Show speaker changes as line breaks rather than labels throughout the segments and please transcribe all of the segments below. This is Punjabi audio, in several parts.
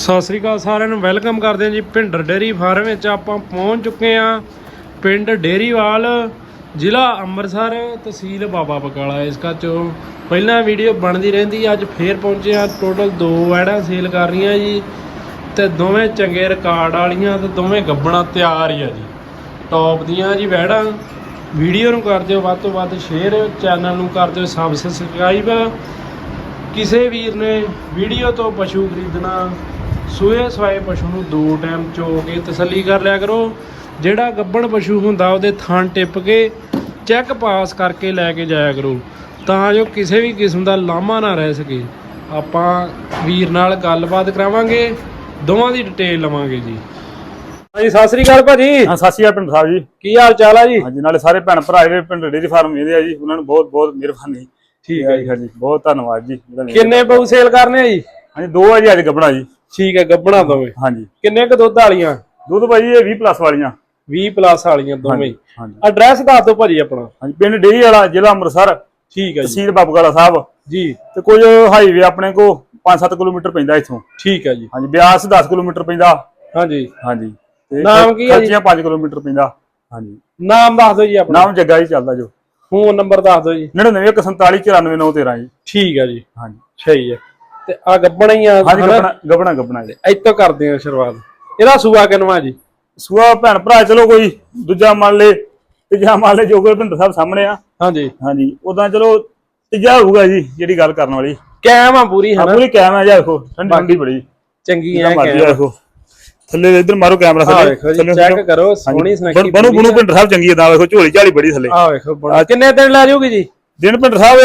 ਸਤਿ ਸ੍ਰੀ ਅਕਾਲ ਸਾਰਿਆਂ ਨੂੰ, ਵੈਲਕਮ ਕਰਦੇ ਹਾਂ ਜੀ ਭਿੰਡਰ ਡੇਰੀ ਫਾਰਮ ਵਿੱਚ ਆਪਾਂ ਪਹੁੰਚ ਚੁੱਕੇ ਹਾਂ। ਪਿੰਡ ਡੇਰੀਵਾਲ, ਜ਼ਿਲ੍ਹਾ ਅੰਮ੍ਰਿਤਸਰ, ਤਹਿਸੀਲ ਬਾਬਾ ਬਕਾਲਾ, ਇਸ ਕਾ ਚੋਂ। ਪਹਿਲਾਂ ਵੀਡੀਓ ਬਣਦੀ ਰਹਿੰਦੀ ਅੱਜ ਫੇਰ ਪਹੁੰਚੇ ਆ ਟੋਟਲ ਦੋ ਐਡਾਂ ਸੇਲ ਕਰ ਰਹੀਆਂ ਜੀ, ਤੇ ਦੋਵੇਂ ਚੰਗੇ ਰਿਕਾਰਡ ਵਾਲੀਆਂ ਤੇ ਦੋਵੇਂ ਗੱਬਣਾ ਤਿਆਰ ਹੀ ਆ ਜੀ। ਟੌਪ ਦੀਆਂ ਜੀ ਵੈੜਾਂ ਵੀਡੀਓ ਨੂੰ ਕਰ ਦਿਓ, ਵੱਧ ਤੋਂ ਵੱਧ ਸ਼ੇਅਰ ਚੈਨਲ ਨੂੰ ਕਰ ਦਿਓ ਸਬਸਕ੍ਰਾਈਬ ਕਿਸੇ ਵੀਰ ਨੇ ਵੀਡੀਓ ਤੋਂ ਪਸ਼ੂ ਖਰੀਦਣਾ ਸੂਏ ਸਵਾਏ ਪਸ਼ੂ ਨੂੰ ਦੋ ਟਾਈਮ ਚੋ ਕੇ ਤਸੱਲੀ ਕਰ ਲਿਆ ਕਰੋ। ਜਿਹੜਾ ਗੱਬਣ ਪਸ਼ੂ ਹੁੰਦਾ ਉਹਦੇ ਥਣ ਟਿੱਪ ਕੇ ਚੈੱਕ ਪਾਸ ਕਰਕੇ ਲੈ ਕੇ ਜਾਇਆ ਕਰੋ। ਤਾਂ ਜੋ ਕਿਸੇ ਵੀ ਕਿਸਮ ਦਾ ਲਾਮਾ ਨਾ ਰਹਿ ਸਕੇ। ਆਪਾਂ ਵੀਰ ਨਾਲ ਗੱਲਬਾਤ ਕਰਾਵਾਂਗੇ। ਦੋਵਾਂ ਦੀ ਡਿਟੇਲ ਲਵਾਂਗੇ ਜੀ। ਹਾਂਜੀ ਸਤਿ ਸ੍ਰੀ ਅਕਾਲ ਭਾਜੀ।
ਹਾਂ ਸਤਿ ਸ਼੍ਰੀ ਅਕਾਲ ਪਿੰਡ ਸਾਹਿਬ ਜੀ।
ਕੀ ਹਾਲ ਚਾਲ ਆ ਜੀ?
ਹਾਂਜੀ ਨਾਲੇ ਸਾਰੇ ਭੈਣ ਭਰਾ ਜਿਹੜੇ ਪਿੰਡ ਡੇਰੀ ਫਾਰਮ ਇਹਦੇ ਆ ਜੀ ਉਹਨਾਂ ਨੂੰ ਬਹੁਤ ਬਹੁਤ ਮਿਹਰਬਾਨੀ।
ਠੀਕ ਹੈ ਜੀ।
ਹਾਂਜੀ ਬਹੁਤ ਧੰਨਵਾਦ ਜੀ।
ਕਿੰਨੇ ਪਊ ਸੇਲ ਕਰਨੇ ਆ ਜੀ?
ਹਾਂਜੀ ਦੋ ਆ ਜੀ ਅੱਜ ਗੱਬਣਾ ਜੀ।
ਠੀਕ ਹੈ ਗੱਬਣਾ ਦੋਵੇਂ।
ਹਾਂਜੀ।
ਕਿੰਨੇ ਕ ਦੁੱਧ ਵਾਲੀਆਂ?
ਦੁੱਧ ਭਾਜੀ ਇਹ 20 ਪਲੱਸ ਵਾਲੀਆਂ।
20 ਪਲੱਸ ਵਾਲੀਆਂ ਦੋਵੇਂ। ਐਡਰੈਸ ਦੱਸ ਦਿਓ ਭਾਜੀ ਆਪਣਾ।
ਹਾਂਜੀ ਪਿੰਡ ਡੇਰੀ ਵਾਲਾ ਜ਼ਿਲ੍ਹਾ ਅੰਮ੍ਰਿਤਸਰ।
ਠੀਕ ਹੈ ਜੀ।
ਤਹਿਸੀਲ ਬਾਬੂਗਾਲਾ ਸਾਹਿਬ।
ਜੀ।
ਤੇ ਕੁਝ ਹਾਈਵੇ ਆਪਣੇ ਕੋ 5-7 ਕਿਲੋਮੀਟਰ ਪੈਂਦਾ ਇੱਥੋਂ।
ਠੀਕ ਹੈ ਜੀ।
ਹਾਂਜੀ ਬਿਆਸ 10 ਕਿਲੋਮੀਟਰ ਪੈਂਦਾ।
ਹਾਂਜੀ।
ਹਾਂਜੀ।
ਨਾਮ ਕੀ ਹੈ ਜੀ?
ਖਰਚੀਆਂ 5 ਕਿਲੋਮੀਟਰ ਪੈਂਦਾ। ਹਾਂਜੀ।
ਨਾਮ ਦੱਸ ਦਿਓ ਜੀ ਆਪਣਾ।
ਨਾਮ ਜੱਗਾ ਹੀ ਚੱਲਦਾ ਜੋ।
ਫੋਨ ਨੰਬਰ ਦੱਸ ਦਿਓ ਜੀ।
9914494913 ਜੀ।
ਠੀਕ ਹੈ ਜੀ।
ਹਾਂਜੀ।
ਸਹੀ ਹੈ। ਤੇ ਆ ਗੱਬਣਾ ਹੀ ਆ
ਹਾਂਜੀ? ਗੱਬਣਾ ਗੱਬਣਾ ਗੱਬਣਾ ਜੀ।
ਇੱਥੋਂ ਕਰਦੇ ਆ ਸ਼ੁਰੂਆਤ। ਇਹਦਾ ਸੂਆ ਕਿਨਵਾ ਜੀ?
ਸੂਆ ਭੈਣ ਭਰਾ ਚਲੋ ਕੋਈ ਦੂਜਾ ਮੰਨ ਲੇ ਤੀਜਾ ਮੰਨ ਲੇ ਜੋ ਭਿੰਦਰ ਸਾਹਿਬ ਸਾਹਮਣੇ ਆ।
ਹਾਂਜੀ।
ਹਾਂਜੀ ਉਦਾਂ ਚਲੋ ਤੀਜਾ ਹੋਊਗਾ ਜੀ ਜਿਹੜੀ ਗੱਲ ਕਰਨ ਵਾਲੀ।
ਕੈਮ ਆ ਪੂਰੀ
ਹਾਂ ਪੂਰੀ ਕੈਮ ਹੈ ਜੀ ਦੇਖੋ ਠੰਡੀ ਠੰਡੀ ਬੜੀ।
ਚੰਗੀ
ਆ
ਕੈਮ
ਦੇਖੋ। ਥੱਲੇ ਇੱਧਰ ਮਾਰੋ ਕੈਮਰਾ
ਆ
ਥੱਲੇ।
ਚੈੱਕ ਕਰੋ ਸੋਹਣੀ ਸੁਨੱਖੀ
ਬਣੂ ਬਣੂ ਭਿੰਦਰ ਸਾਹਿਬ ਚੰਗੀ ਹੈ ਦਾ ਵੇਖੋ ਝੋਲੀ ਝਾਲੀ ਬੜੀ ਥੱਲੇ।
ਆ ਵੇਖੋ ਕਿੰਨੇ ਦਿਨ ਲੈ ਜਾਊਗੀ ਜੀ?
ਦਿਨ ਭਿੰਦਰ ਸਾਹਿਬ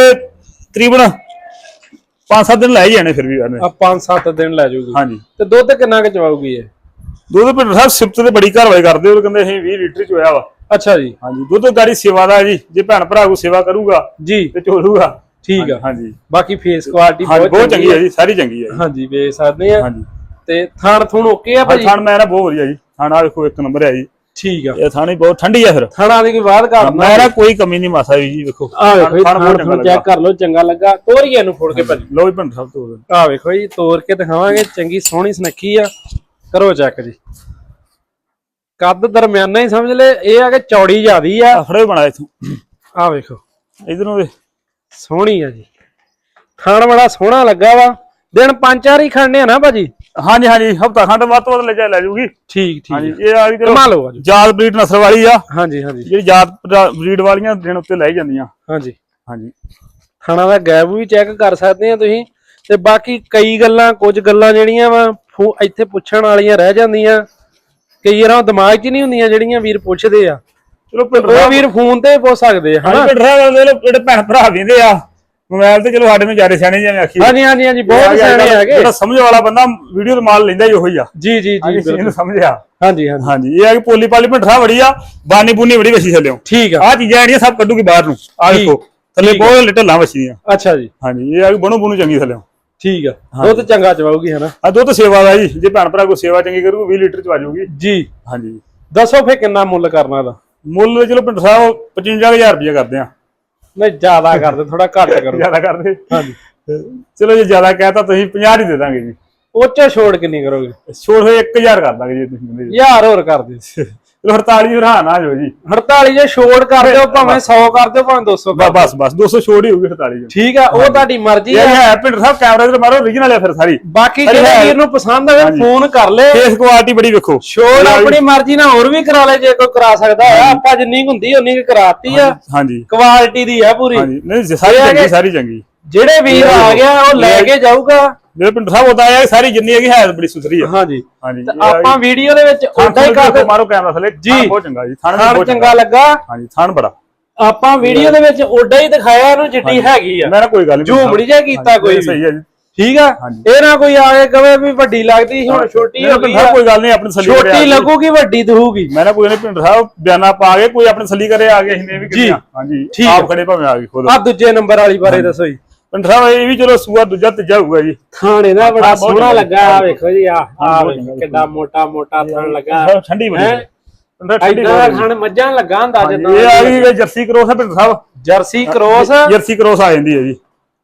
ਤਕਰੀਬਨ 5-7 ਦਿਨ ਲੈ ਹੀ ਜਾਣੇ ਫਿਰ ਵੀ ਇਹਨੇ।
ਆ 5-7 ਦਿਨ ਲੈ ਜਾਊਗੀ।
ਹਾਂਜੀ।
ਤੇ ਦੁੱਧ ਕਿੰਨਾ ਕੁ ਚਵਾਊਗੀ ਇਹ?
ਦੁੱਧ ਭਿੰਦਰ ਸਾਹਿਬ ਸਿਫਤ ਤੇ ਬੜੀ ਘਰਵਾਈ ਕਰਦੇ ਉਹ ਕਹਿੰਦੇ ਅਸੀਂ 20 ਲੀਟਰ ਚ ਹੋਇਆ ਵਾ।
ਅੱਛਾ ਜੀ।
ਹਾਂਜੀ ਦੁੱਧ ਗਾੜੀ ਸੇਵਾ ਦਾ ਜੀ ਜੇ ਭੈਣ ਭਰਾ ਕੋ ਸੇਵਾ ਕਰੂਗਾ
ਜੀ।
ਤੇ ਚੋਲੂਗਾ
ਠੀਕ ਆ।
ਹਾਂਜੀ।
ਬਾਕੀ ਫੇਸ ਕੁਆਲਿਟੀ ਬਹੁਤ
ਚੰਗੀ ਹੈ ਜੀ ਸਾਰੀ ਚੰਗੀ ਹੈ
ਹਾਂਜੀ ਵੇਚ ਸਕਦੇ ਆ।
ਹਾਂਜੀ।
ਤੇ ਥਾਣ ਥੂਣ ਓਕੇ ਆ ਭਾਜੀ?
ਥਾਣ ਮੈਂ ਨਾ ਬਹੁਤ ਵਧੀਆ ਜੀ। ਥਾਣਾ ਵੇਖੋ ਇੱਕ ਨੰਬਰ ਹੈ ਜੀ।
ਠੀਕ ਆ।
ਇਹ ਥਾਣੀ ਬਹੁਤ ਠੰਡੀ ਆ ਫਿਰ।
ਥਾਣਾ ਦੀ ਕੋਈ ਬਾਤ ਕਰਨਾ
ਮੈਂ ਨਾ ਕੋਈ ਕਮੀ ਨਹੀਂ ਮਾਸਾ ਵੀ ਜੀ ਵੇਖੋ।
ਆ ਵੇਖੋ ਜੀ
ਥਾਣ
ਚੈੱਕ ਕਰ ਲਓ ਚੰਗਾ ਲੱਗਾ। ਤੋਰੀਏ ਨੂੰ ਫੋੜ ਕੇ ਭਾਜੀ।
ਲੋ ਵੀ ਪਿੰਡ ਸਭ ਤੋਂ।
ਆ ਵੇਖੋ ਜੀ ਤੋੜ ਕੇ ਦਿਖਾਵਾਂਗੇ। ਚੰਗੀ ਸੋਹਣੀ ਸੁਨੱਖੀ ਆ। ਕਰੋ ਚੈੱਕ ਜੀ। ਕੱਦ ਦਰਮਿਆਨਾ ਹੀ ਸਮਝ ਲੈ ਇਹ ਆ ਕਿ ਚੌੜੀ ਜ਼ਿਆਦੀ ਆ।
ਫੜੇ ਬਣਾ ਇਥੋਂ।
ਆ ਵੇਖੋ।
ਇਧਰੋਂ ਦੇ
ਸੋਹਣੀ ਆ ਜੀ। ਥਾਣ ਬੜਾ ਸੋਹਣਾ ਲੱਗਾ ਵਾ। ਦਿਨ ਪੰਜ ਚਾਰ ਹੀ ਖੜਨੇ ਆ ਨਾ ਭਾਜੀ।
ਹਾਂਜੀ ਹਾਂਜੀ ਹਫਤਾ ਖੰਡ ਵੱਧ ਤੋਂ ਵੱਧ ਲੈ ਜਾ ਲੈ ਜੂਗੀ।
ਠੀਕ ਠੀਕ
ਇਹ ਆ ਗਈ ਚਲੋ
ਕਮਾ ਲਓ ਅੱਜ
ਜਾਤ ਬਰੀਡ ਨਸਲ ਵਾਲੀ ਆ।
ਹਾਂਜੀ ਹਾਂਜੀ।
ਜਿਹੜੀ ਜਾਤ ਬਰੀਡ ਵਾਲੀਆਂ ਦਿਨ ਉੱਤੇ ਲੈ ਜਾਂਦੀਆਂ।
ਹਾਂਜੀ।
ਹਾਂਜੀ।
ਥਾਣਾ ਦਾ ਗੈਪ ਵੀ ਚੈੱਕ ਕਰ ਸਕਦੇ ਆ ਤੁਸੀਂ। ਤੇ ਬਾਕੀ ਕਈ ਗੱਲਾਂ ਕੁਝ ਗੱਲਾਂ ਜਿਹੜੀਆਂ ਵਾ ਇੱਥੇ ਪੁੱਛਣ ਵਾਲੀਆਂ ਰਹਿ ਜਾਂਦੀਆਂ। ਕਈ ਵਾਰਾਂ ਉਹ ਦਿਮਾਗ 'ਚ ਨਹੀਂ ਹੁੰਦੀਆਂ ਜਿਹੜੀਆਂ ਵੀਰ ਪੁੱਛਦੇ ਆ।
ਚਲੋ ਪਿੰਡ
ਉਹ ਵੀਰ ਫੋਨ ਤੇ ਪੁੱਛ ਸਕਦੇ ਆ ਹਨਾ?
ਪਿੰਡ ਸਾਹਿਬ ਦੇ ਲੋ ਜਿਹੜੇ ਭੈਣ ਭਰਾ ਵੇਂਦੇ ਆ। ਮੋਬਾਈਲ ਤੇ ਚਲੋ ਸਾਡੇ ਨੂੰ ਜਾਰੇ ਸਿਆਣੇ ਜਿਵੇਂ ਆਖੀ।
ਹਾਂਜੀ ਹਾਂਜੀ ਹਾਂਜੀ ਬਹੁਤ ਸਿਆਣੇ ਹੈਗੇ।
ਜਿਹੜਾ ਸਮਝ ਵਾਲਾ ਬੰਦਾ ਵੀਡੀਓ ਤੇ ਮਾਲ ਲੈਂਦਾ ਹੀ ਉਹੀ ਆ।
ਜੀ ਜੀ ਜੀ।
ਇਹਨੂੰ ਸਮਝਿਆ।
ਹਾਂਜੀ ਹਾਂਜੀ।
ਹਾਂਜੀ ਇਹ ਆ ਕਿ ਪੋਲੀ ਪਾਲੀ ਸਾਹਿਬ ਬੜੀ ਆ ਬਾਨੀ ਬੂਨੀ ਬੜੀ ਵਸੀ ਥੱਲਿਓ।
ਠੀਕ ਆ।
ਆ ਚੀਜ਼ਾਂ ਜਿਹੜੀਆਂ ਸਭ ਕੱਢੂਗੀ ਬਾਹਰ। ਨੂੰ ਆ ਦੇਖੋ ਥੱਲੇ
ਆ।
ਬਹੁਤ ਲਿਟਲਾਂ ਵਸੀਆਂ
ਅੱਛਾ ਜੀ।
ਹਾਂਜੀ ਇਹ ਆ ਕਿ ਬਣੂ ਬਣੂ ਚੰਗੀ ਥੱਲੇ
ਠੀਕ ਆ। ਦੁੱਧ ਚੰਗਾ ਚਵਾਉਗੀ ਹਨਾ?
ਆ ਦੁੱਧ ਸੇਵਾ ਦਾ ਜੀ ਜੇ ਭੈਣ ਭਰਾ ਕੋਈ ਸੇਵਾ ਚੰਗੀ ਕਰੂ 20 ਲੀਟਰ ਚ ਆ ਜਾਊਗੀ
ਜੀ।
ਹਾਂਜੀ।
ਦੱਸੋ ਫੇ ਕਿੰਨਾ ਮੁੱਲ ਕਰਨਾ ਇਹਦਾ?
ਮੁੱਲ ਚਲੋ ਪਿੰਡ ਸਾਹਿਬ 55000 ਰੁਪਏ ਕਰਦੇ ਆ।
ਨਹੀਂ ਜ਼ਿਆਦਾ ਕਰਦੇ ਥੋੜਾ ਘੱਟ ਕਰੋ।
ਜ਼ਿਆਦਾ ਕਰਦੇ?
ਹਾਂਜੀ।
ਚਲੋ ਜੇ ਜ਼ਿਆਦਾ ਕਹਿਤਾ ਤੁਸੀਂ 50 ਹੀ ਦੇ ਦਾਂਗੇ ਜੀ।
ਉੱਚੇ ਛੋੜ ਕਿੰਨੀ ਕਰੋਗੇ?
ਛੋੜ ਹੋਏ 1000 ਕਰ ਦਾਂਗੇ ਜੀ ਤੁਸੀਂ। ਕਹਿੰਦੇ ਜੀ
ਯਾਰ ਹੋਰ ਕਰ ਦਿਓ।
ਚਲੋ 48 ਜੀ ਰਹਾ ਨਾ ਜੋ ਜੀ।
48 ਜੇ ਛੋੜ ਕਰ ਦਿਓ ਭਾਵੇਂ 100 ਕਰ ਦਿਓ ਭਾਵੇਂ 200 ਕਰ
ਬਸ ਬਸ ਬਸ 200 ਛੋੜ ਹੀ ਹੋਊਗੀ 48 ਜੀ
ਠੀਕ ਆ ਉਹ ਤੁਹਾਡੀ ਮਰਜ਼ੀ
ਇਹ
ਆ।
ਹੈ ਪਿੰਡ ਸਾਹਿਬ ਕੈਮਰਾ ਤੇ ਮਾਰੋ origignal ਹੈ ਫਿਰ ਸਾਰੀ।
ਬਾਕੀ ਜਿਹੜੇ
ਹੈ।
ਵੀਰ ਨੂੰ ਪਸੰਦ ਆਵੇ। ਫੋਨ ਕਰ ਲੈ।
ਫੇਸ ਕੁਆਲਿਟੀ ਬੜੀ ਵੇਖੋ।
ਛੋੜ ਆਪਣੀ ਮਰਜ਼ੀ ਨਾਲ ਹੋਰ ਵੀ ਕਰਾ ਲੈ ਜੇ ਕੋਈ ਕਰਾ ਸਕਦਾ ਆ ਆਪਾਂ ਜਿੰਨੀ ਹੁੰਦੀ ਉਨੀ ਕੁ ਕਰਾਤੀ ਆ।
ਹਾਂਜੀ
ਕੁਆਲਿਟੀ ਦੀ ਆ ਪੂਰੀ।
ਹਾਂਜੀ। ਨਹੀਂ ਸਾਰੀ
ਇਹ ਹੈ
ਚੰਗੀ ਸਾਰੀ ਚੰਗੀ।
ਜਿਹੜੇ ਵੀਰ ਆ ਗਿਆ ਉਹ ਲੈ ਕੇ ਜਾਊਗਾ।
ਮੇਰੇ ਪਿੰਡ ਸਾਹਿਬ ਉਦਾਂ ਆਇਆ ਸਾਰੀ ਜਿੰਨੀ ਹੈਗੀ ਹੈ ਬੜੀ ਸੁਥਰੀ ਆ।
ਹਾਂਜੀ।
ਹਾਂਜੀ
ਤੇ ਆਪਾਂ ਵੀਡੀਓ ਦੇ ਵਿੱਚ ਉਦਾਂ ਹੀ ਕਰ
ਮਾਰੋ ਕੈਮਰਾ ਥੱਲੇ
ਜੀ।
ਬਹੁਤ ਚੰਗਾ ਜੀ ਥਾਣ ਬਹੁਤ
ਚੰਗਾ ਲੱਗਾ।
ਹਾਂਜੀ ਥਾਣ ਬੜਾ।
ਆਪਾਂ ਵੀਡੀਓ ਦੇ ਵਿੱਚ ਉਦਾਂ ਹੀ ਦਿਖਾਇਆ ਇਹਨੂੰ ਜਿੱਡੀ ਹੈਗੀ ਆ।
ਮੈਂ ਨਾ ਕੋਈ ਗੱਲ ਨਹੀਂ
ਝੂਮੜੀ ਜਿਹਾ ਕੀਤਾ ਕੋਈ।
ਸਹੀ ਹੈ ਜੀ।
ਠੀਕ ਆ। ਇਹ ਨਾ ਕੋਈ ਆ ਕੇ ਕਵੇ ਵੀ ਵੱਡੀ ਲੱਗਦੀ ਸੀ, ਹੁਣ ਛੋਟੀ ਹੋ ਗਈ।
ਕੋਈ ਗੱਲ ਨਹੀਂ ਆਪਣੀ ਸਲੀ
ਛੋਟੀ ਲੱਗੂਗੀ ਵੱਡੀ ਦਹੂਗੀ
ਮੈਂ ਨਾ ਕੋਈ ਨਹੀਂ ਪਿੰਡ ਸਾਹਿਬ ਬਿਆਨਾ ਪਾ ਕੇ ਕੋਈ ਆਪਣੀ ਸਲੀ ਕਰੇ ਆ ਗਏ ਅਸੀਂ ਨੇ ਵੀ
ਜੀ।
ਕਿਹਾ ਹਾਂਜੀ
ਠੀਕ
ਆਪ
ਹੈ।
ਖੜੇ ਭਾਵੇਂ ਆ ਗਏ ਖੁਦ
ਆ ਦੂਜੇ ਨੰਬਰ ਵਾਲੀ ਬਾਰੇ ਦੱਸੋ ਜੀ।
ਪਿੰਡ ਸਾਹਿਬ ਇਹ ਵੀ ਚਲੋ ਸੂਆ ਦੂਜਾ ਤੀਜਾ ਹੋਊਗਾ ਜੀ।
ਥਾਣੇ ਦਾ ਬੜਾ
ਬਹੁਤ
ਸੋਹਣਾ। ਲੱਗਾ ਆ ਵੇਖੋ ਜੀ ਆ ਆ ਵੇਖੋ। ਕਿੱਡਾ ਮੋਟਾ ਮੋਟਾ ਥਣ ਲੱਗਾ।
ਠੰਡੀ ਬੜੀ
ਹੈਂ?
ਹੈ। ਪਿੰਡ ਸਾਹਿਬ ਠੰਡੀ
ਦਾ। ਥਣ ਮੱਝਾਂ ਲੱਗਾ ਹੁੰਦਾ ਜਿੱਦਾਂ।
ਇਹ ਆ ਗਈ ਜਰਸੀ ਕਰੋਸ ਹੈ ਪਿੰਡ ਸਾਹਿਬ।
Jersey cross.
ਜਰਸੀ ਕਰੋਸ ਆ ਜਾਂਦੀ ਹੈ ਜੀ।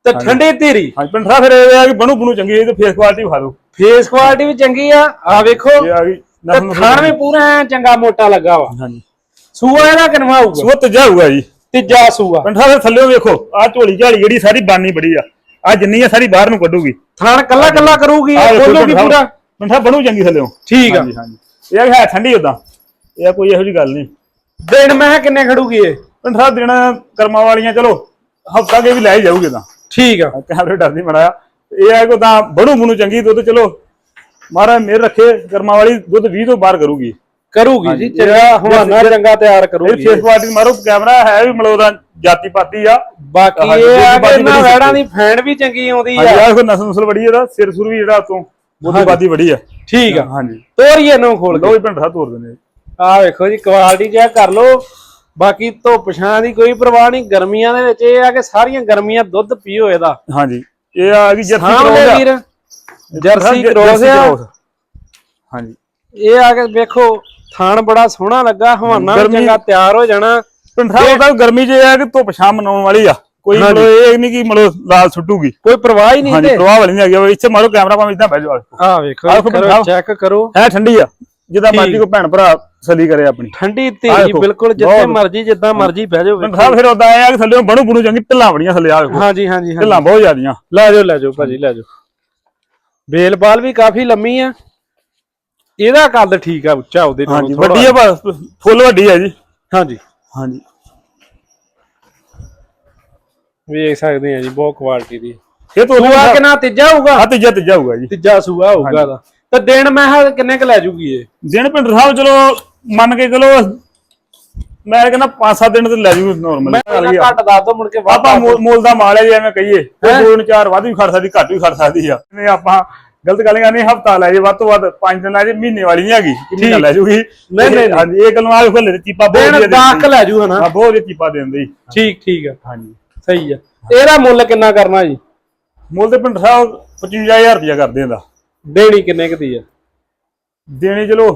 ਤੇ ਠੰਡੀ ਧੀਰੀ।
ਹਾਂਜੀ ਫਿਰ ਇਹ ਆ ਕਿ ਬਣੂ ਬਣੂ ਚੰਗੀ ਹੈ ਤੇ ਫੇਸ ਕੁਆਲਿਟੀ ਵਿਖਾ ਦਿਓ।
ਫੇਸ ਕੁਆਲਿਟੀ ਵੀ ਚੰਗੀ ਆ ਆ ਵੇਖੋ।
ਇਹ ਆ ਗਈ
ਤੇ ਥਣ ਵੀ ਪੂਰਾ ਐਨ ਚੰਗਾ ਮੋਟਾ ਲੱਗਾ ਵਾ।
ਹਾਂਜੀ।
ਸੂਆ ਇਹਦਾ ਕਿਨਵਾ ਹੋਊਗਾ?
ਸੋ ਤਜਾ ਹੋਊਗਾ ਜੀ।
ਤੀਜਾ ਸੂਆ
ਪਿੰਡ ਸਾਹਿਬ ਫਿਰ ਥੱਲੇ ਵੇਖੋ ਆ ਝੋਲੀ ਝਾਲੀ ਜਿਹੜੀ ਸਾਰੀ ਬਾਨੀ ਬੜੀ ਆ। ਆ ਜਿੰਨੀ ਆ ਸਾਰੀ ਬਾਹਰ ਨੂੰ ਕੱਢੂਗੀ।
ਥਣ ਕੱਲਾ ਕੱਲਾ ਕਰੂਗੀ
ਆਹ ਵੇਖੋ ਸਾਹਿਬ-
ਪੂਰਾ?
ਪਿੰਡ ਸਾਹਿਬ ਬਣੂ ਚੰਗੀ ਥੱਲੇ।
ਠੀਕ ਆ।
ਹਾਂਜੀ ਹਾਂਜੀ। ਇਹ ਹੈ ਠੰਡੀ ਉਦਾਂ ਇਹ ਕੋਈ ਇਹੋ ਜੀ ਗੱਲ ਨਹੀਂ।
ਦਿਨ ਮੈਂ ਕਿਹਾ ਕਿੰਨੇ ਖੜੂਗੀ ਇਹ?
ਪਿੰਡ ਸਾਹਿਬ ਦਿਨ ਕਰਮਾਂ ਵਾਲੀਆਂ ਚਲੋ ਹਫਤਾ ਕੇ ਵੀ ਲੈ ਹੀ ਜਾਊਗੇ ਤਾਂ।
ਠੀਕ ਆ।
ਕੈਮਰੇ ਡਰ ਨਹੀਂ ਬਣਾਇਆ ਇਹ ਹੈ ਕਿ ਤਾਂ ਬਣੂ ਬਣੂ ਚੰਗੀ ਦੁੱਧ ਚਲੋ ਮਹਾਰਾਜ ਮੇਰ ਰੱਖੇ ਕਰਮਾਂ ਵਾਲੀ ਦੁੱਧ 20 ਤੋਂ ਬਾਹਰ ਕਰੂਗੀ।
ਕਰੂਗੀ। ਜੀ ਚੰਗਾ ਹਵਾਨਾ ਚੰਗਾ ਤਿਆਰ
ਇਹ
ਕਰੂਗੀ
ਫੇਸ ਕੁਆਲਿਟੀ ਮਾਰੋ ਕੈਮਰਾ ਹੈ ਵੀ ਉਹਦਾ ਜਾਤੀ ਪਾਤੀ ਆ।
ਬਾਕੀ ਇਹ ਆ ਕਿ ਇਹਨਾਂ ਵੈੜਾਂ ਦੀ ਫੈਨ ਵੀ ਚੰਗੀ ਆਉਂਦੀ ਆ।
ਆ ਕੋਈ ਨਸਲ ਨਸਲ ਬੜੀ ਇਹਦਾ ਸਿਰ ਸੁਰ ਵੀ ਜਿਹੜਾ ਉਤੋਂ ਬੁੱਧੀ ਬਾਦੀ ਬੜੀ ਆ।
ਠੀਕ ਆ।
ਹਾਂਜੀ।
ਤੋਰੀਏ ਨੂੰ ਖੋਲ
ਲੋ ਪਿੰਡ ਸਾਹਿਬ ਤੋਰ ਦਿੰਦੇ
ਆ ਵੇਖੋ ਜੀ ਕੁਆਲਿਟੀ ਚੈੱਕ ਕਰ ਲਓ। ਬਾਕੀ ਧੁੱਪ ਛਾਂ ਦੀ ਕੋਈ ਪਰਵਾਹ ਨਹੀਂ ਗਰਮੀਆਂ ਦੇ ਵਿੱਚ ਇਹ ਆ ਕਿ ਸਾਰੀਆਂ ਗਰਮੀਆਂ ਦੁੱਧ ਪੀਓ ਇਹਦਾ।
ਹਾਂਜੀ ਇਹ ਆ ਗਈ ਜਰਸੀ ਕਰੋਸ ਆ।
ਜਰਸੀ ਕਰੋਸ ਆ।
ਕਰੋਸ। ਹਾਂਜੀ।
ਇਹ ਆ ਕੇ ਵੇਖੋ ਥਾਣ ਬੜਾ ਸੋਹਣਾ ਲੱਗਾ ਹਵਾਨਾ ਵੀ ਚੰਗਾ ਤਿਆਰ ਹੋ ਜਾਣਾ।
ਪਿੰਡ ਸਾਹਿਬ ਦਾ ਗਰਮੀ ਇਹ ਆ ਕਿ ਧੁੱਪ ਛਾਂ ਮਨਾਉਣ ਵਾਲੀ ਆ। ਕੋਈ ਮਤਲਬ ਇਹ ਨਹੀਂ ਕਿ ਮਤਲਬ ਲਾਲ ਸੁੱਟੂਗੀ।
ਕੋਈ ਪਰਵਾਹ ਹੀ ਨਹੀਂ
ਹਾਂਜੀ
ਤੇ।
ਪ੍ਰਵਾਹ ਵਾਲੀ ਨਹੀਂ ਹੈਗੀ ਇੱਥੇ ਮਾਰੋ ਕੈਮਰਾ ਭਾਵੇਂ ਇਦਾਂ ਬਹਿ ਜਾਓ
ਆ ਵੇਖੋ ਜੀ। ਚੈੱਕ ਕਰੋ।
ਹੈ ਠੰਡੀ ਆ ਜਿੱਦਾਂ ਮਰਜ਼ੀ ਕੋਈ ਭੈਣ ਭਰਾ ਸਲੀ ਕਰੇ ਆਪਣੀ।
ਠੰਡੀ ਤੇਜ਼
ਵੇਖੋ,
ਬਿਲਕੁਲ ਜਿੱਥੇ ਮਰਜ਼ੀ ਜਿੱਦਾਂ ਮਰਜ਼ੀ ਬਹਿ ਜਾਓ।
ਸਾਹਿਬ ਫਿਰ ਉਦਾਂ ਆਇਆ ਕਿ ਥੱਲੇ ਬਣੂ ਬਣੂ ਚੰਗੀ ਢਿੱਲਾਂ ਬੜੀਆਂ ਥੱਲੇ ਆ ਵੇਖੋ
ਹਾਂਜੀ ਹਾਂਜੀ ਹਾਂਜੀ।
ਢਿੱਲਾਂ ਬਹੁਤ ਜ਼ਿਆਦੀਆਂ।
ਲੈ ਜਾਓ ਲੈ ਜਾਓ ਭਾਜੀ ਲੈ ਜਾਓ। ਬੇਲਬਾਲ ਵੀ ਕਾਫੀ ਲੰਮੀ ਆ। ਇਹਦਾ ਕੱਦ ਠੀਕ ਆ ਉੱਚਾ ਉਹਦੇ ਨਾਲੋਂ
ਹਾਂਜੀ। ਵੱਡੀ ਆ ਬਸ ਫੁੱਲ ਵੱਡੀ ਆ ਜੀ।
ਹਾਂਜੀ।
ਹਾਂਜੀ।
ਵੇਖ ਸਕਦੇ ਆ ਜੀ ਬਹੁਤ ਕੁਆਲਿਟੀ ਦੀ।
ਇਹ ਤੋਂ
ਸੂਆ ਕਿੰਨਾ ਤੀਜਾ ਹੋਊਗਾ?
ਆ ਤੀਜਾ ਤੀਜਾ ਹੋਊਗਾ ਜੀ।
ਤੀਜਾ ਸੂਆ ਹੋਊਗਾ ਦਾ ਤੇ ਦਿਨ ਮੈਂ ਕਿਹਾ ਕਿੰਨੇ ਕ ਲੈ ਜੂਗੀ ਇਹ?
ਦਿਨ ਪਿੰਡ ਸਾਹਿਬ ਚਲੋ ਮੰਨ ਕੇ ਚਲੋ ਮੈਂ ਕਹਿੰਦਾ 5-7 ਦਿਨ ਤੇ ਲੈ ਜੂ ਨਾਰਮਲ
ਮੈਂ ਘੱਟ ਦੱਸ ਦੋ ਮੁੜ ਕੇ
ਆਪਾਂ ਮੁੱਲ ਦਾ ਮਾਲ ਹੈ ਜੀ ਐਵੇਂ ਕਹੀਏ। ਕੋਈ ਦੋ ਨੂੰ ਚਾਰ ਵੱਧ ਵੀ ਖੜ ਸਕਦੀ ਘੱਟ ਵੀ ਖੜ ਸਕਦੀ ਆ। ਨਹੀਂ ਆਪਾਂ ਗਲਤ ਗੱਲ ਨਹੀਂ ਹਫਤਾ ਲੈ ਜੇ ਵੱਧ ਤੋਂ ਵੱਧ 5 ਦਿਨ ਲੈ ਜੇ ਮਹੀਨੇ ਵਾਲੀ ਨਹੀਂ ਹੈਗੀ ਕਿ ਮਹੀਨਾ ਲੈ ਜੂਗੀ।
ਨਹੀਂ, ਨਹੀਂ।
ਹਾਂਜੀ ਇਹ ਗੱਲਾਂ ਆ ਖੋਲੇ ਚੀਪਾ ਬਹੁਤ
10 ਕ ਲੈ ਜੂ ਹਨਾ।
ਹਾਂ ਬਹੁਤ ਵਧੀਆ ਚੀਪਾ ਦਿੰਦੇ
ਠੀਕ ਠੀਕ ਆ
ਹਾਂਜੀ।
ਸਹੀ ਆ ਇਹਦਾ ਮੁੱਲ ਕਿੰਨਾ ਕਰਨਾ ਜੀ?
ਮੁੱਲ ਤੇ ਪਿੰਡ ਸਾਹਿਬ 55000 ਰੁਪਇਆ ਕਰਦੇ ਇਹਦਾ।
ਦੇਣੀ ਕਿੰਨੇ ਕ ਦੀ ਆ
ਦੇਣੇ ਚਲੋ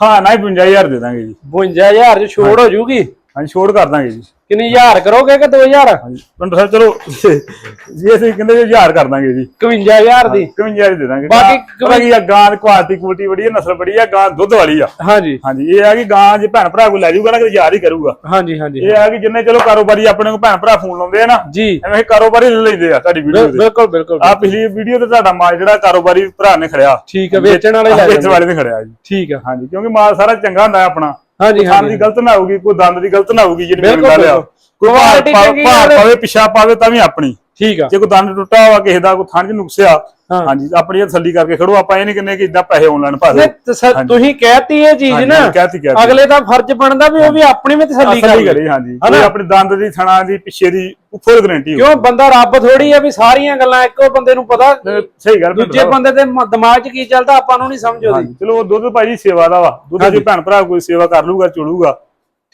ਹਾਂ ਨਾ ਹੀ 55000 ਦੇ ਦਾਂਗੇ ਜੀ।
52000 ਚ ਛੋੜ ਹੋ ਜੂਗੀ?
ਹਾਂਜੀ ਛੋੜ ਕਰ ਦਾਂਗੇ ਜੀ।
ਕਿੰਨੀ ਹਜ਼ਾਰ ਕਰੋਗੇ ਕਿ 2000
ਹਾਂਜੀ ਪਿੰਡ ਸਾਹਿਬ ਚਲੋ ਜੀ ਅਸੀਂ ਕਹਿੰਦੇ ਜੀ 1000 ਕਰ ਦਾਂਗੇ ਜੀ।
51000 ਦੀ।
51000 ਦੇ ਦਾਂਗੇ।
ਬਾਕੀ
ਪਤਾ ਕੀ ਆ ਗਾਂ ਦੀ ਕੁਆਲਿਟੀ ਕੁਆਲਿਟੀ ਬੜੀ ਆ ਨਸਲ ਬੜੀ ਆ ਗਾਂ ਦੁੱਧ ਵਾਲੀ ਆ।
ਹਾਂਜੀ।
ਹਾਂਜੀ ਇਹ ਆ ਕਿ ਗਾਂ ਜੇ ਭੈਣ ਭਰਾ ਕੋ ਲੈ ਜਾਊਗਾ ਨਾ ਕਿ ਯਾਰ ਹੀ ਕਰੂਗਾ।
ਹਾਂਜੀ ਹਾਂਜੀ।
ਇਹ ਆ ਕਿ ਜਿੰਨੇ ਚਲੋ ਕਾਰੋਬਾਰੀ ਆਪਣੇ ਕੋ ਭੈਣ ਭਰਾ ਫੋਨ ਲਾਉਂਦੇ ਆ ਨਾ
ਜੀ।
ਐਵੇਂ ਕਾਰੋਬਾਰੀ ਲੈ ਲੈਂਦੇ ਆ ਤੁਹਾਡੀ ਵੀਡੀਓ ਦੇ
ਬਿਲਕੁਲ ਬਿਲਕੁਲ
ਆ ਪਿਛਲੀ ਵੀਡੀਓ ਤੇ ਤੁਹਾਡਾ ਮਾਲ ਜਿਹੜਾ ਕਾਰੋਬਾਰੀ ਭਰਾ ਨੇ ਖੜਿਆ।
ਠੀਕ ਆ ਵੇਚਣ ਵਾਲੇ ਲੈ
ਵੇਚਣ ਵਾਲੇ ਨੇ ਖੜਿਆ ਜੀ।
ਠੀਕ ਆ।
ਹਾਂਜੀ ਕਿਉਂਕਿ ਮਾਲ ਸਾਰਾ ਚੰਗਾ ਹੁੰਦਾ ਹੈ ਆਪਣਾ।
ਹਾਂਜੀ
ਖਾਣ ਦੀ ਗਲਤ ਨਾ ਹੋਊਗੀ ਕੋਈ ਦੰਦ ਦੀ ਗਲਤ ਨਾ ਹੋਊਗੀ ਜਿਹੜੀ
ਬਿਲਕੁਲ,
ਗੱਲ ਆ। ਕੋਈ ਭਾਰ। ਪਾਵੇ ਪਿਛਾ ਪਾਵੇ ਤਾਂ ਵੀ ਆਪਣੀ
ਠੀਕ ਆ
ਜੇ ਕੋਈ ਦੰਦ ਟੁੱਟਾ ਹੋਵਾ ਕਿਸੇ ਦਾ ਕੋਈ ਥਣ ਚ ਨੁਕਸਿਆ। ਹਾਂਜੀ ਆਪਣੀ ਇਹ ਤਸੱਲੀ ਕਰਕੇ ਖੜੋ ਆਪਾਂ ਇਹ ਨਹੀਂ ਕਹਿੰਦੇ ਕਿ ਇਦਾਂ ਪੈਸੇ ਆਨਲਾਈਨ
ਨਹੀਂ,
ਦਿਓ
ਤਸ- ਤੁਸੀਂ ਕਹਿਤੀ ਇਹ ਚੀਜ਼ ਨਾ
ਕਹਿਤੀ- ਕਹਿਤੀ।
ਅਗਲੇ ਦਾ ਫਰਜ਼ ਬਣਦਾ ਵੀ ਉਹ ਵੀ ਆਪਣੀ ਵੀ ਤਸੱਲੀ ਕਰੇ।
ਹਾਂਜੀ? ਕੋਈ ਆਪਣੇ ਦੰਦ ਦੀ ਥਣਾ ਦੀ ਪਿੱਛੇ ਦੀ ਫੁੱਲ ਗਰੰਟੀ ਹੋ
ਕਿਉਂ? ਬੰਦਾ ਰੱਬ ਥੋੜੀ ਆ ਵੀ ਸਾਰੀਆਂ ਗੱਲਾਂ ਇੱਕੋ ਬੰਦੇ ਨੂੰ ਪਤਾ।
ਸਹੀ ਗੱਲ
ਦੂਜੇ ਬੰਦੇ ਦੇ ਦਿਮਾਗ 'ਚ ਕੀ ਚੱਲਦਾ ਆਪਾਂ ਨੂੰ ਨਹੀਂ ਸਮਝ ਆਉਂਦੀ।
ਚਲੋ ਦੁੱਧ ਭਾਈ ਸੇਵਾ ਦਾ ਵਾ। ਦੁੱਧ ਜੇ ਭੈਣ ਭਰਾ ਕੋਈ ਸੇਵਾ ਕਰ ਲੂਗਾ ਚੁਲੂਗਾ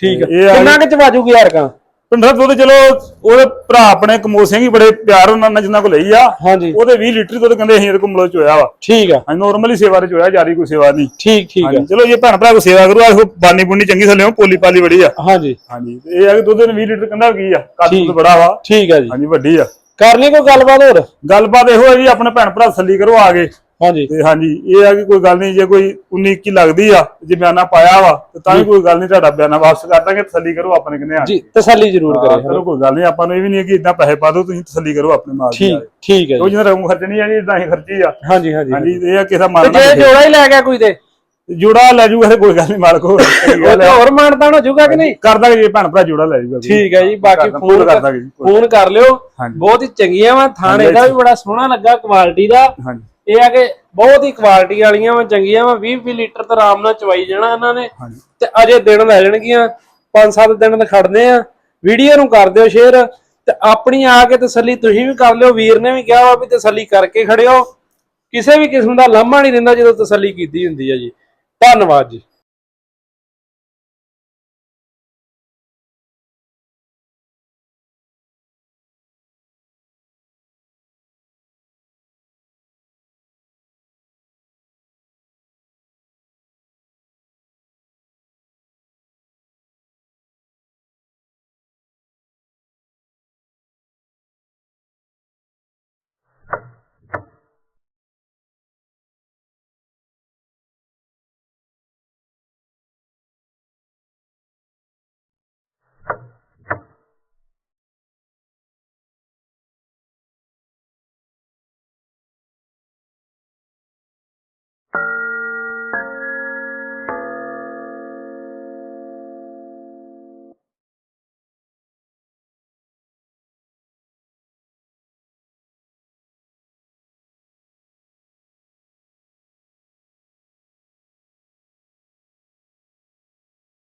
ਠੀਕ
ਇਹ ਆ
ਕਿੰਨਾ ਕਿ ਚਵਾਜੂਗੀ ਯਾਰ ਕਾ?
ਪਿੰਡ ਦਾ ਦੁੱਧ ਚਲੋ ਉਹਦੇ ਭਰਾ ਆਪਣੇ ਕਮੋ ਸਿੰਘ ਹੀ ਬੜੇ ਪਿਆਰ ਉਹਨਾਂ ਨਾਲ ਜਿੰਨਾ ਕੋ ਲਈ ਆ
ਹਾਂਜੀ।
ਉਹਦੇ 20 ਲੀਟਰ ਦੁੱਧ ਕਹਿੰਦੇ ਅਸੀਂ ਇਹਦੇ ਕੋਲ ਮਲੋ ਚੋਇਆ ਵਾ।
ਠੀਕ ਆ।
ਹਾਂ ਨਾਰਮਲੀ ਸੇਵਾ ਦੇ ਚੋਇਆ ਜਾਰੀ ਕੋਈ ਸੇਵਾ ਨਹੀਂ।
ਠੀਕ ਠੀਕ ਆ।
ਚਲੋ ਜੇ ਭੈਣ ਭਰਾ ਕੋ ਸੇਵਾ ਕਰੂ ਆਖੋ ਬਾਨੀ ਬੁੰਨੀ ਚੰਗੀ ਥੱਲੇ ਪੋਲੀ ਪਾਲੀ ਬੜੀ ਆ।
ਹਾਂਜੀ।
ਹਾਂਜੀ ਤੇ ਇਹ ਆ ਕਿ ਦੁੱਧ ਨੇ 20 ਲੀਟਰ ਕਹਿੰਦਾ ਕੀ ਆ ਕੱਦ
ਠੀਕ।
ਦੁੱਧ ਬੜਾ ਵਾ।
ਠੀਕ ਆ ਜੀ।
ਹਾਂਜੀ ਵੱਡੀ ਆ।
ਕਰ ਲਈ ਕੋਈ ਗੱਲਬਾਤ ਹੋਰ?
ਗੱਲਬਾਤ ਇਹੋ ਹੈ ਜੀ ਆਪਣੇ ਭੈਣ ਭਰਾ ਤਸੱਲੀ ਕਰੋ ਆ ਗਏ
ਹਾਂਜੀ।
ਤੇ ਹਾਂਜੀ ਇਹ ਆ ਕਿ ਕੋਈ ਗੱਲ ਨਹੀਂ ਜੇ ਕੋਈ 19 ਕੀ ਲੱਗਦੀ ਆ ਜੇ ਬਿਆਨਾ ਪਾਇਆ ਵਾ ਤੇ ਤਾਂ ਵੀ ਕੋਈ ਗੱਲ ਨਹੀਂ ਤੁਹਾਡਾ ਬਿਆਨਾ ਵਾਪਸ ਕਰ ਦਾਂਗੇ ਤਸੱਲੀ ਕਰੋ ਆਪਣੇ ਕਿੰਨੇ ਆ।
ਜੀ ਤਸੱਲੀ ਜ਼ਰੂਰ ਕਰੇ
ਚਲੋ ਕੋਈ ਗੱਲ ਨਹੀਂ ਆਪਾਂ ਨੂੰ ਇਹ ਵੀ ਨਹੀਂ ਕਿ ਇਦਾਂ ਪੈਸੇ ਪਾ ਦਿਓ ਤੁਸੀਂ ਤਸੱਲੀ ਕਰੋ ਆਪਣੇ ਮਾਲ ਦੀ
ਠੀਕ ਠੀਕ ਹੈ
ਉਹ
ਜੀ।
ਜਿਹਨਾਂ ਰਕਮ ਖਰਚਣੀ ਆ ਜੀ ਇਦਾਂ ਹੀ ਖਰਚੀ ਆ।
ਹਾਂਜੀ ਹਾਂਜੀ
ਹਾਂਜੀ ਇਹ ਆ ਕਿਸੇ ਮਾਲ
ਜੇ ਜੋੜਾ ਹੀ ਲੈ ਗਿਆ ਕੋਈ ਤੇ?
ਜੁੜਾ ਲੈ ਜੂਗਾ ਤੇ ਕੋਈ ਗੱਲ ਨਹੀਂ ਮਾਲਕ ਹੋਰ
ਉਹ ਮਾਨਤਾਨ ਹੋ ਜਾਊਗਾ ਕਿ ਨਹੀਂ?
ਕਰ ਦਾਂਗੇ ਜੇ ਭੈਣ ਭਰਾ ਜੁੜਾ ਲੈ ਜੂਗਾ
ਠੀਕ ਹੈ ਜੀ ਬਾਕੀ ਫੋਨ
ਕਰ ਦਾਂਗੇ ਜੀ
ਫੋਨ ਕਰ ਲਿਓ। ਬਹੁਤ ਹੀ ਚੰਗੀਆਂ ਵਾ ਥਾਣੇ ਦਾ ਵੀ ਬੜਾ ਸੋਹਣਾ ਲੱਗਾ ਕੁਆਲਿਟੀ ਦਾ।
ਹਾਂਜੀ।
ਇਹ ਆ ਕਿ ਬਹੁਤ ਹੀ ਕੁਆਲਿਟੀ ਵਾਲੀਆਂ ਵਾ ਚੰਗੀਆਂ ਵਾ 20 20 ਲੀਟਰ ਤਾਂ ਆਰਾਮ ਨਾਲ ਚਵਾਈ ਜਾਣਾ ਇਹਨਾਂ ਨੇ। ਤੇ ਅਜੇ ਦਿਨ ਲੈ ਜਾਣਗੀਆਂ 5-7 ਦਿਨ ਤੇ ਖੜਨੇ ਆ। ਵੀਡੀਓ ਨੂੰ ਕਰ ਦਿਓ ਸ਼ੇਅਰ ਤੇ ਆਪਣੀ ਆ ਕੇ ਤਸੱਲੀ ਤੁਸੀਂ ਵੀ ਕਰ ਲਿਓ ਵੀਰ ਨੇ ਵੀ ਕਿਹਾ ਵਾ ਵੀ ਤਸੱਲੀ ਕਰਕੇ ਖੜਿਓ। ਕਿਸੇ ਵੀ ਕਿਸਮ ਦਾ ਲਾਮਾ ਨਹੀਂ ਦਿੰਦਾ ਜਦੋਂ ਤਸੱਲੀ ਕੀਤੀ ਹੁੰਦੀ ਹੈ ਜੀ। ਧੰਨਵਾਦ ਜੀ।